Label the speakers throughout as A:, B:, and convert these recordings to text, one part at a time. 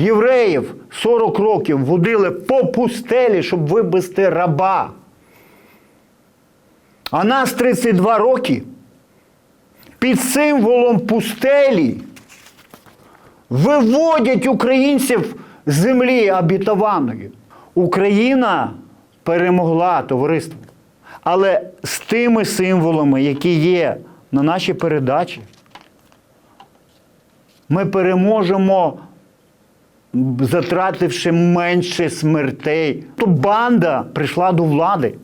A: Євреїв 40 років водили по пустелі, щоб вибити раба. А нас 32 роки під символом пустелі виводять українців з землі обітованої. Україна перемогла товариство. Але з тими символами, які є на нашій передачі, ми переможемо, затративши менше смертей. То банда прийшла до влади.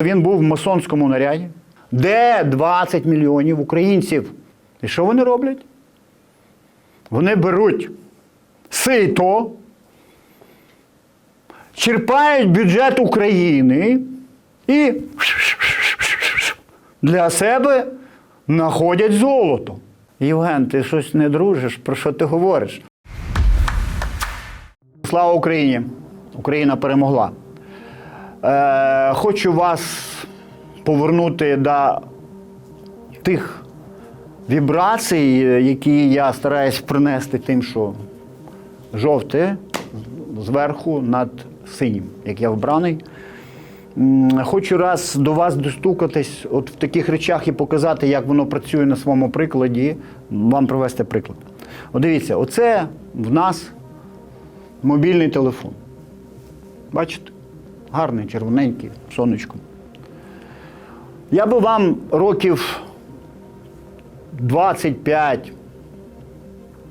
A: Він був в масонському наряді, де 20 мільйонів українців. І що вони роблять? Вони беруть сито, черпають бюджет України і для себе знаходять золото. Євген, ти щось не дружиш, про що ти говориш? Слава Україні! Україна перемогла. Е, хочу вас повернути до тих вібрацій, які я стараюсь принести тим, що жовте зверху над синім, як я вбраний. Хочу раз до вас достукатись от в таких речах і показати, як воно працює на своєму прикладі, вам привести приклад. От дивіться, оце в нас мобільний телефон. Бачите? Гарний, червоненький, сонечко. Я би вам років 25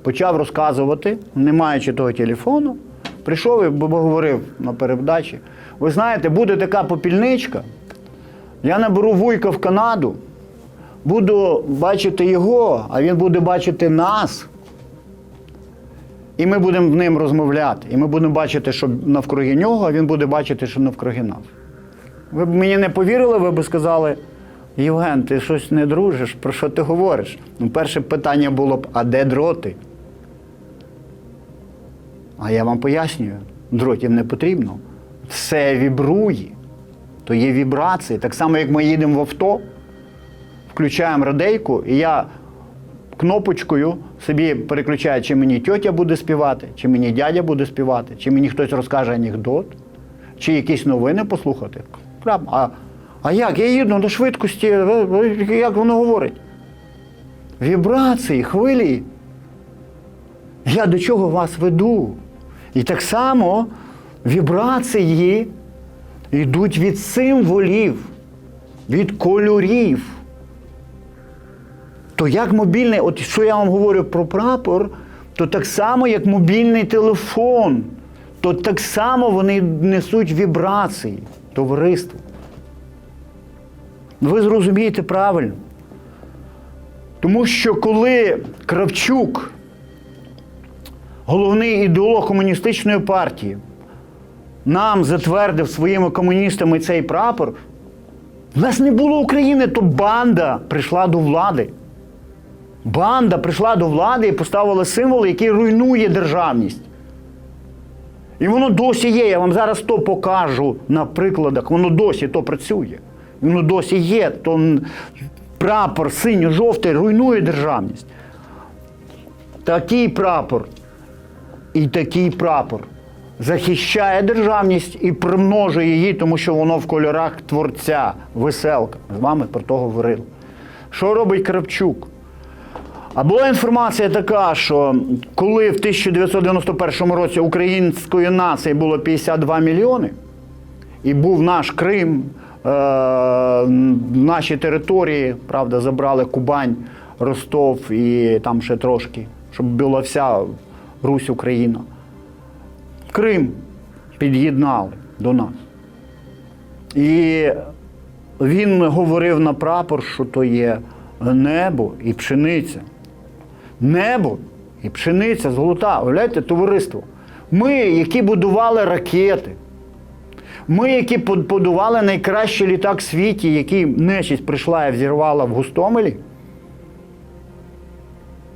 A: почав розказувати, не маючи того телефону, прийшов і говорив на передачі. Ви знаєте, буде така попільничка, я наберу вуйка в Канаду, буду бачити його, а він буде бачити нас. І ми будемо з ним розмовляти. І ми будемо бачити, що навкруги нього, а він буде бачити, що навкруги нас. Ви б мені не повірили, ви б сказали, Євген, ти щось не дружиш, про що ти говориш? Ну, перше питання було б, а де дроти? А я вам пояснюю, дротів не потрібно. Все вібрує, то є вібрації. Так само, як ми їдемо в авто, включаємо радейку, і я кнопочкою собі переключаю, чи мені тьотя буде співати, чи мені дядя буде співати, чи мені хтось розкаже анекдот, чи якісь новини послухати. А, а як? Я їду на швидкості, е, е, як воно говорить? Вібрації, хвилі. Я до чого вас веду? І так само вібрації йдуть від символів, від кольорів. То як мобільний, от що я вам говорю про прапор, то так само, як мобільний телефон, то так само вони несуть вібрації товариству. Ви зрозумієте правильно. Тому що коли Кравчук, головний ідеолог комуністичної партії, нам затвердив своїми комуністами цей прапор, в нас не було України, то банда прийшла до влади. Банда прийшла до влади і поставила символ, який руйнує державність. І воно досі є. Я вам зараз то покажу на прикладах. Воно досі то працює. Воно досі є. То прапор синьо-жовтий руйнує державність. Такий прапор і такий прапор захищає державність і примножує її, тому що воно в кольорах творця, веселка. З вами про то говорили. Що робить Кравчук? А була інформація така, що коли в 1991 році української нації було 52 мільйони, і був наш Крим, е, наші території, правда, забрали Кубань, Ростов і там ще трошки, щоб була вся Русь Україна. Крим під'єднали до нас. І він говорив на прапор, що то є небо і пшениця. Небо і пшениця золота. Уявляєте, товариство. Ми, які будували ракети, ми, які будували найкращий літак в світі, який нечість прийшла і взірвала в Гостомелі.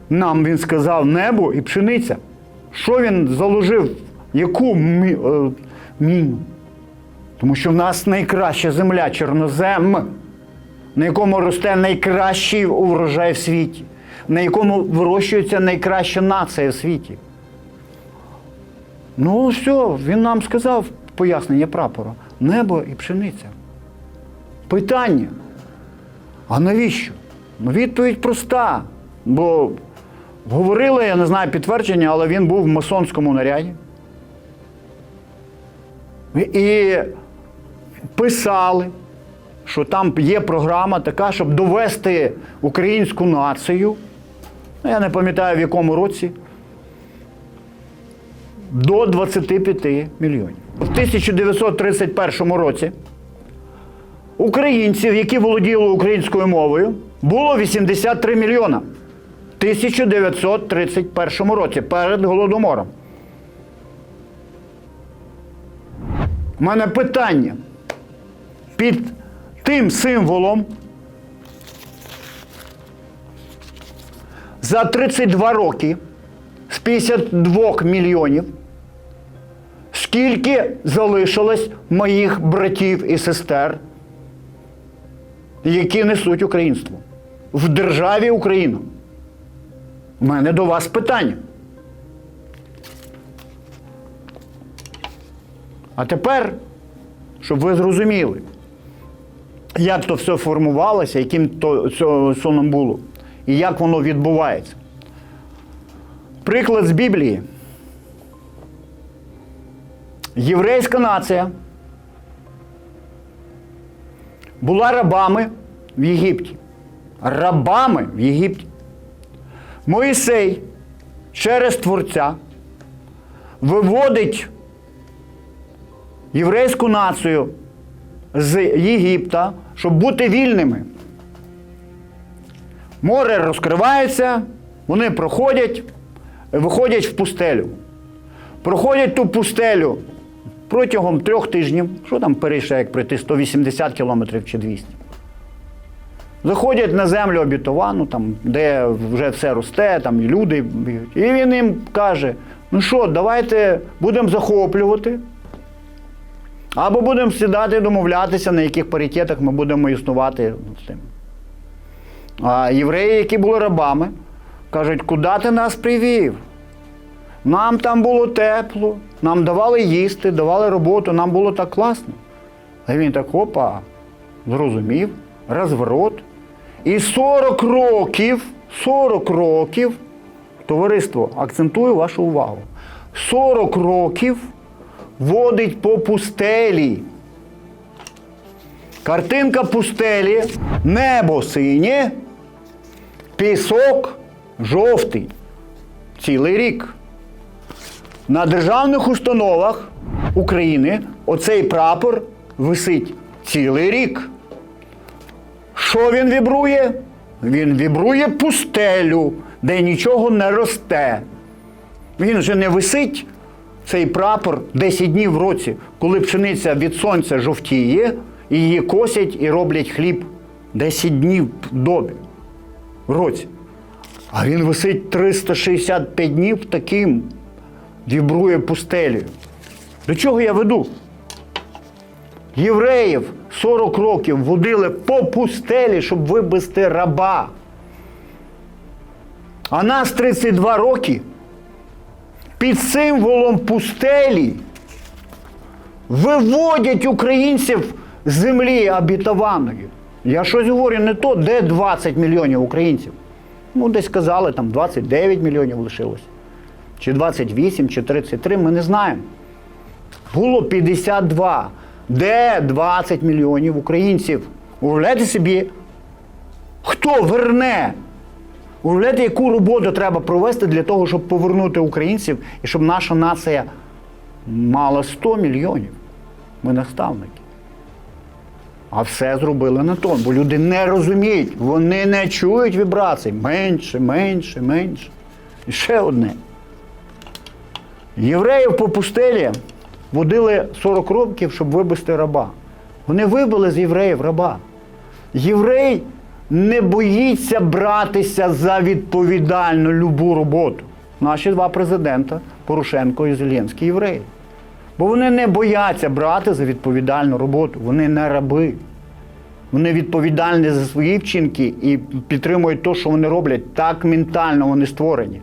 A: Нам він сказав небо і пшениця. Що він заложив? Яку е, міну? Тому що в нас найкраща земля чорнозем, на якому росте найкращий урожай в світі, на якому вирощується найкраща нація в світі. Ну, все, він нам сказав пояснення прапора. Небо і пшениця. Питання. А навіщо? Ну, відповідь проста. Бо говорили, я не знаю підтвердження, але він був в масонському наряді. І писали, що там є програма така, щоб довести українську націю. Ну, Я не пам'ятаю в якому році. До 25 мільйонів. В 1931 році українців, які володіли українською мовою, було 83 мільйона. В 1931 році перед Голодомором. У мене питання. Під тим символом за 32 роки з 52 мільйонів скільки залишилось моїх братів і сестер, які несуть українство в державі Україна? У мене до вас питання. А тепер, щоб ви зрозуміли, як то все формувалося, яким то соном було, і як воно відбувається. Приклад з Біблії. Єврейська нація була рабами в Єгипті. Рабами в Єгипті. Моїсей через Творця виводить єврейську націю з Єгипта, щоб бути вільними. Море розкривається, вони проходять, виходять в пустелю. Проходять ту пустелю протягом трьох тижнів. Що там перейшли, як пройти 180 кілометрів чи 200. Заходять на землю обітовану, там, де вже все росте, там і люди бігають. І він їм каже: ну що, давайте будемо захоплювати. Або будемо сідати, домовлятися, на яких паритетах ми будемо існувати з тим. А євреї, які були рабами, кажуть, куди ти нас привів? Нам там було тепло, нам давали їсти, давали роботу, нам було так класно. А він так, опа, зрозумів, розворот. І 40 років, 40 років, товариство, акцентую вашу увагу, 40 років водить по пустелі. Картинка пустелі, небо синє, пісок жовтий. Цілий рік. На державних установах України оцей прапор висить цілий рік. Що він вібрує? Він вібрує пустелю, де нічого не росте. Він же не висить, цей прапор 10 днів в році, коли пшениця від сонця жовтіє, і її косять і роблять хліб 10 днів в добі році. А він висить 365 днів таким, вібрує пустелею. До чого я веду? Євреїв 40 років водили по пустелі, щоб вибити раба. А нас 32 роки під символом пустелі виводять українців з землі обітованої. Я щось говорю не то, де 20 мільйонів українців. Ну, десь казали, там 29 мільйонів лишилось. Чи 28, чи 33, ми не знаємо. Було 52. Де 20 мільйонів українців? Уявляєте собі, хто верне? Уявляєте, яку роботу треба провести для того, щоб повернути українців і щоб наша нація мала 100 мільйонів. Ми наставники. А все зробили на то, бо люди не розуміють, вони не чують вібрацій. Менше, менше, менше. І ще одне. Євреїв по пустелі водили 40 років, щоб вибити раба. Вони вибили з євреїв раба. Єврей не боїться братися за відповідальну любу роботу. Наші два президента Порошенко і Зеленський євреї. Бо вони не бояться брати за відповідальну роботу. Вони не раби. Вони відповідальні за свої вчинки і підтримують те, що вони роблять. Так ментально вони створені.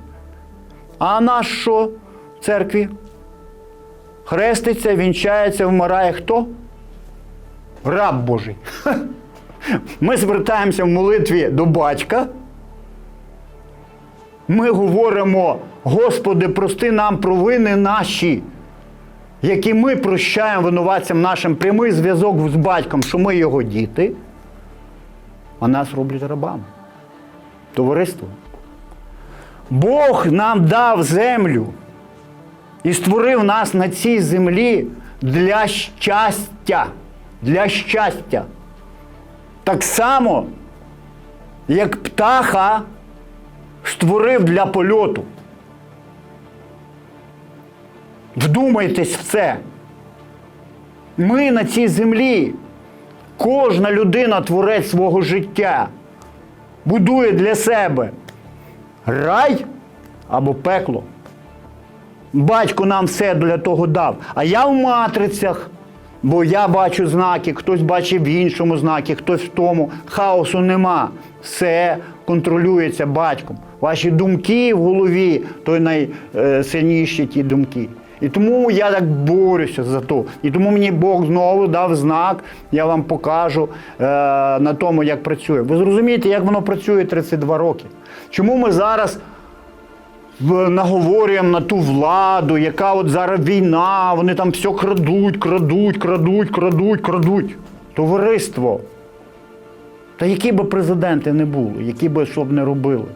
A: А наш що в церкві? хреститься, вінчається, вмирає хто? Раб Божий. Ми звертаємося в молитві до батька. Ми говоримо, Господи, прости нам провини наші, які ми прощаємо винуватцям нашим прямий зв'язок з батьком, що ми його діти, а нас роблять рабами. Товариство. Бог нам дав землю і створив нас на цій землі для щастя. Для щастя. Так само, як птаха створив для польоту. Вдумайтесь в це. Ми на цій землі, кожна людина творець свого життя, будує для себе рай або пекло. Батько нам все для того дав. А я в матрицях, бо я бачу знаки, хтось бачить в іншому знакі, хтось в тому. Хаосу нема. Все контролюється батьком. Ваші думки в голові, то найсильніші ті думки. І тому я так борюся за то. І тому мені Бог знову дав знак, я вам покажу е, на тому, як працює. Ви зрозумієте, як воно працює 32 роки. Чому ми зараз наговорюємо на ту владу, яка от зараз війна, вони там все крадуть, крадуть, крадуть, крадуть, крадуть. Товариство. Та які би президенти не були, які би що б не робили,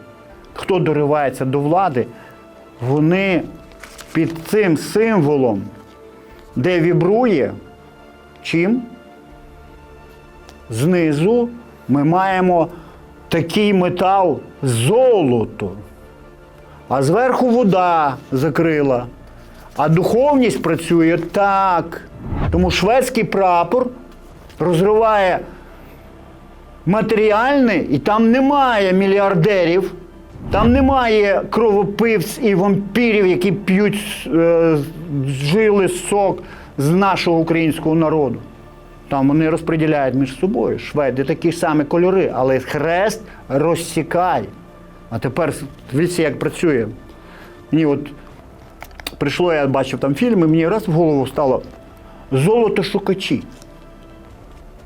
A: хто доривається до влади, вони під цим символом, де вібрує, чим? Знизу ми маємо такий метал золото. А зверху вода закрила. А духовність працює так. Тому шведський прапор розриває матеріальне, і там немає мільярдерів, там немає кровопивць і вампірів, які п'ють е, жили сок з нашого українського народу. Там вони розподіляють між собою. Шведи такі ж самі кольори, але хрест розсікає. А тепер дивіться, як працює. Мені от прийшло, я бачив там фільм, і мені раз в голову стало золотошукачі.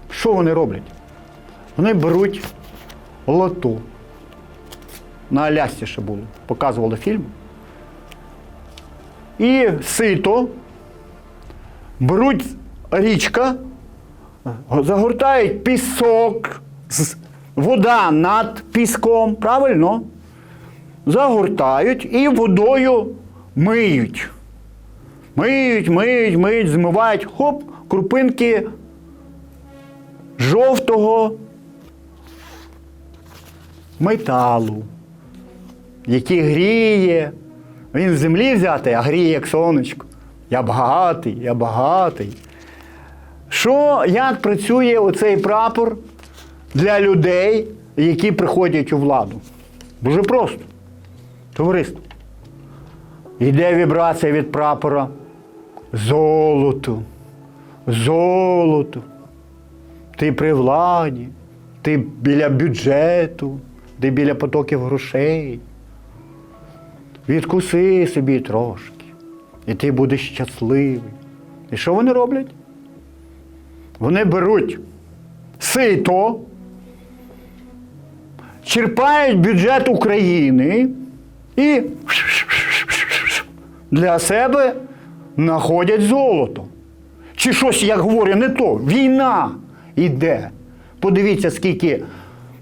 A: Що вони роблять? Вони беруть лото. На Алясці ще було, показували фільм. І сито беруть річка, загортають пісок, вода над піском, правильно? Загортають і водою миють. Миють, миють, миють, змивають, хоп, крупинки жовтого металу, який гріє. Він з землі взятий, а гріє як сонечко. Я багатий, я багатий. Що, як працює оцей прапор для людей, які приходять у владу? Дуже просто. Товариство. Йде вібрація від прапора. Золото. Золото. Ти при владі, ти біля бюджету, ти біля потоків грошей. Відкуси собі трошки, і ти будеш щасливий. І що вони роблять? Вони беруть сито, черпають бюджет України і для себе знаходять золото. Чи щось, я говорю, не то. Війна йде. Подивіться, скільки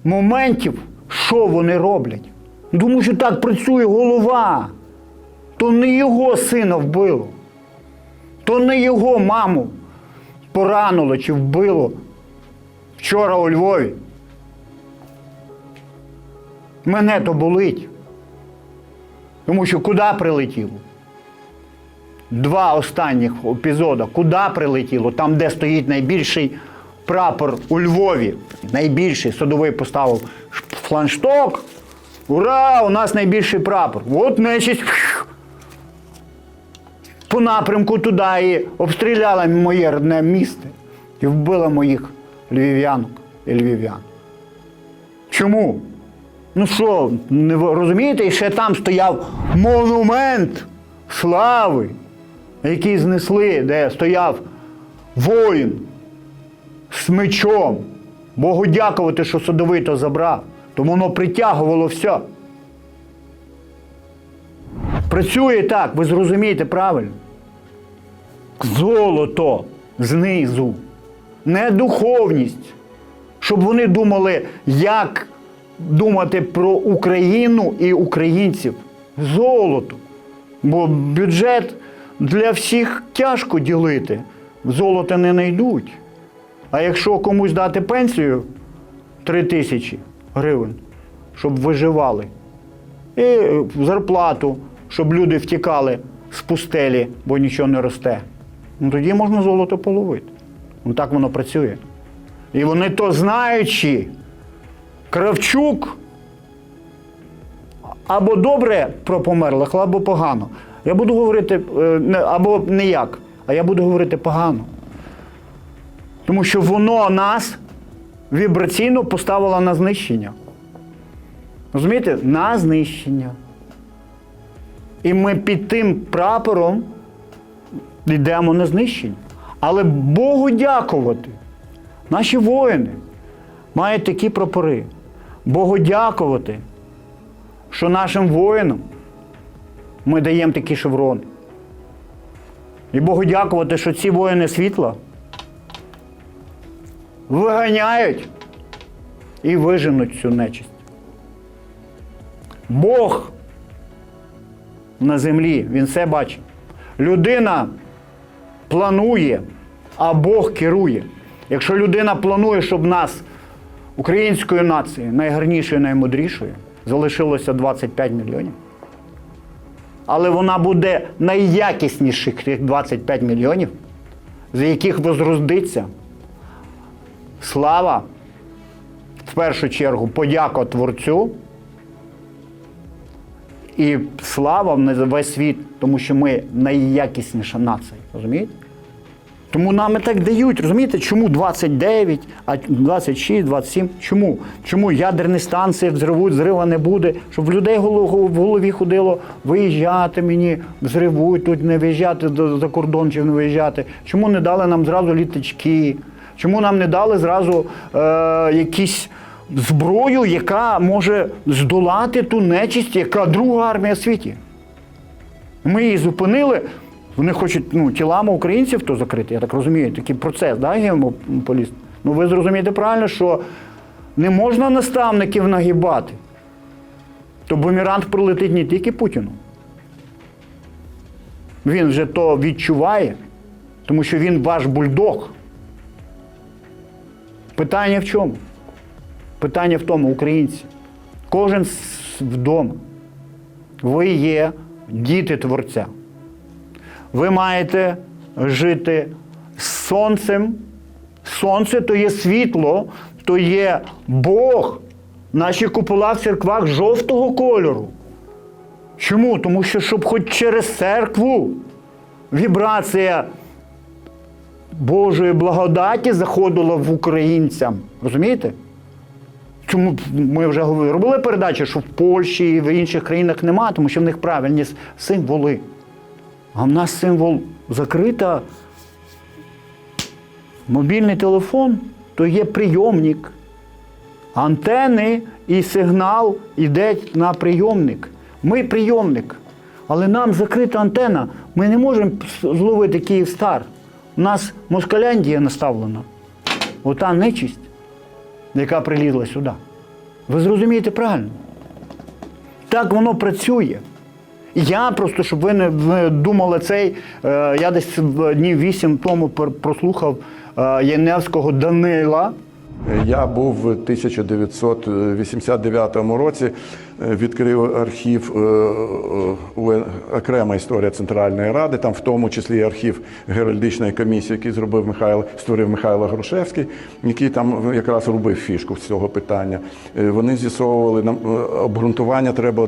A: моментів, що вони роблять. Тому що так працює голова. То не його сина вбило, то не його маму поранило чи вбило вчора у Львові. Мене то болить. Тому що куди прилетіло? Два останніх епізоди. Куди прилетіло? Там, де стоїть найбільший прапор у Львові. Найбільший садовий поставив фланшток. Ура! У нас найбільший прапор. От нечість по напрямку туди і обстріляла моє родне місто і вбила моїх львів'янок і львів'ян. Чому? Ну що, не розумієте, і ще там стояв монумент слави який знесли, де стояв воїн з мечом. Богу дякувати, що судовий забрав. Тому воно притягувало все. Працює так, ви зрозумієте правильно. Золото знизу, не духовність. Щоб вони думали, як думати про Україну і українців. Золото. Бо бюджет для всіх тяжко ділити. Золото не знайдуть. А якщо комусь дати пенсію 3 тисячі гривень, щоб виживали, і зарплату, щоб люди втікали з пустелі, бо нічого не росте, ну тоді можна золото половити. Ну так воно працює. І вони то знаючи, Кравчук або добре про померлих, або погано. Я буду говорити е, або не як, а я буду говорити погано. Тому що воно нас вібраційно поставило на знищення. Розумієте? На знищення. І ми під тим прапором йдемо на знищення. Але Богу дякувати. Наші воїни мають такі прапори. Богу дякувати, що нашим воїнам ми даємо такі шеврони. І Богу дякувати, що ці воїни світла виганяють і виженуть цю нечисть. Бог на землі, він все бачить. Людина планує, а Бог керує. Якщо людина планує, щоб нас, української нації, найгарнішою, наймудрішою, залишилося 25 мільйонів. Але вона буде найякісніших тих 25 мільйонів, з яких возродиться слава, в першу чергу, подяка Творцю. І слава на весь світ, тому що ми найякісніша нація. Розумієте? Тому нам і так дають, розумієте, чому 29, а 26, 27? Чому? Чому ядерні станції взривуть, зрива не буде, щоб в людей в голові ходило виїжджати мені, взривуть тут, не виїжджати за кордон чи не виїжджати. Чому не дали нам зразу літачки? Чому нам не дали зразу е, якісь зброю, яка може здолати ту нечисть, яка друга армія в світі? Ми її зупинили. Вони хочуть ну, тілами українців то закрити, я так розумію, такий процес, да, гемополіст. Ну ви зрозумієте правильно, що не можна наставників нагибати. То бумеранг прилетить не тільки Путіну. Він вже то відчуває, тому що він ваш бульдог. Питання в чому? Питання в тому, українці. Кожен вдома. Ви є діти Творця. Ви маєте жити з сонцем. Сонце то є світло, то є Бог. Наші купола в церквах жовтого кольору. Чому? Тому що, щоб хоч через церкву вібрація Божої благодаті заходила в українцям. Розумієте? Чому ми вже робили передачі, що в Польщі і в інших країнах немає, тому що в них правильні символи. А в нас символ закрита. Мобільний телефон то є прийомник. Антени і сигнал йде на прийомник. Ми прийомник. Але нам закрита антена. Ми не можемо зловити Київстар. У нас Москаляндія наставлена. Ота нечисть, яка прилізла сюди. Ви зрозумієте правильно? Так воно працює. Я просто, щоб ви не думали цей, е, я десь днів вісім тому прослухав е, Яневського Данила.
B: Я був в 1989 році, відкрив архів е, е, окрема історія Центральної Ради, там в тому числі і архів Геральдичної комісії, який зробив Михайло, створив Михайло Грушевський, який там якраз робив фішку з цього питання. Е, Вони з'ясовували нам обґрунтування треба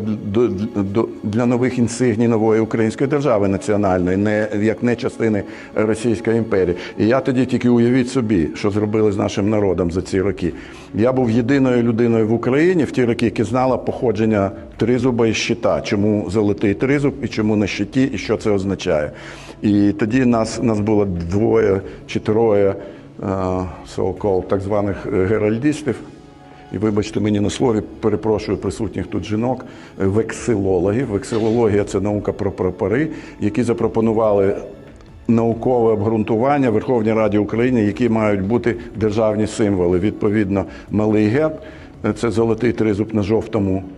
B: для нових інсигній нової української держави національної, не як не частини Російської імперії. І я тоді тільки уявіть собі, що зробили з нашим народом за ці роки. Я був єдиною людиною в Україні в ті роки, яка знала походження. Народження тризуба і щита. Чому золотий тризуб і чому на щиті, і що це означає. І тоді нас, нас було двоє чи троє е, so-called, так званих е, геральдистів. І вибачте мені на слові, перепрошую присутніх тут жінок, е, вексилологів. Вексилологія це наука про прапори, які запропонували наукове обґрунтування Верховній Раді України, які мають бути державні символи. Відповідно, малий герб е, це золотий тризуб на жовтому е,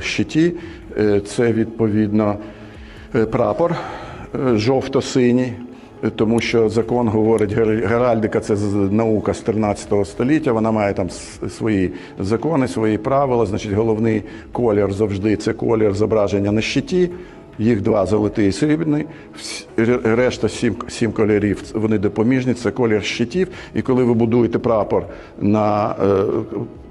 B: щиті, е, це відповідно е, прапор е, жовто-синій. Тому що закон говорить, гер- геральдика це наука з 13 століття, вона має там свої закони, свої правила. Значить, головний колір завжди це колір зображення на щиті. Їх два золотий і срібний. Решта сім, сім кольорів вони допоміжні, це колір щитів. І коли ви будуєте прапор на е,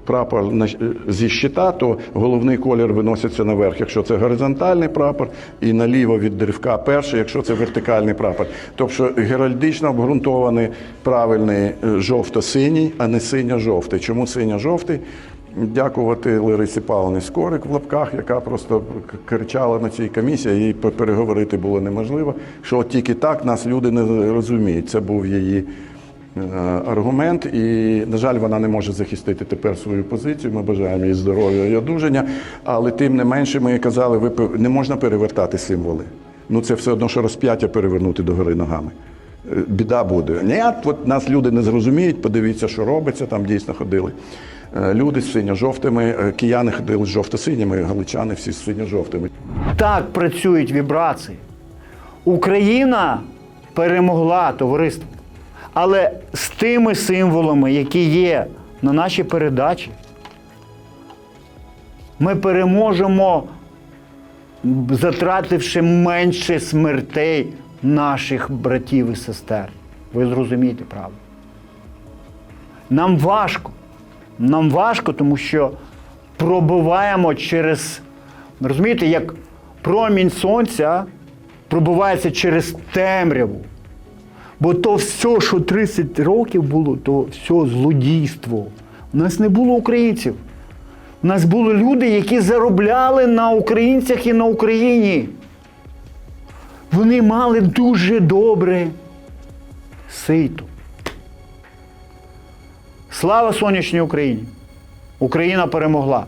B: прапор на, зі щита, то головний колір виноситься наверх, якщо це горизонтальний прапор, і наліво від дрівка перший, якщо це вертикальний прапор. Тобто геральдично обґрунтований правильний е, жовто-синій, а не синьо-жовтий. Чому синьо-жовтий? Дякувати Ларисі Павловні Скорик в лапках, яка просто кричала на цій комісії, їй пе- переговорити було неможливо. Що от тільки так нас люди не розуміють. Це був її е, аргумент, і, на жаль, вона не може захистити тепер свою позицію. Ми бажаємо їй здоров'я і одужання. Але тим не менше, ми казали, ви не можна перевертати символи. Ну це все одно, що розп'яття перевернути догори ногами. Е, Біда буде. Ні, от нас люди не зрозуміють, подивіться, що робиться, там дійсно ходили. Е, Люди з синьо-жовтими, е, кияни ходили з жовто-синіми, галичани всі з синьо-жовтими.
A: Так працюють вібрації. Україна перемогла товариство. Але з тими символами, які є на нашій передачі, ми переможемо, затративши менше смертей наших братів і сестер. Ви зрозумієте правду. Нам важко. Нам важко, тому що пробиваємо через, розумієте, як промінь сонця пробивається через темряву. Бо то все, що 30 років було, то все злодійство. У нас не було українців. У нас були люди, які заробляли на українцях і на Україні. Вони мали дуже добре сито. Слава сонячній Україні! Україна перемогла.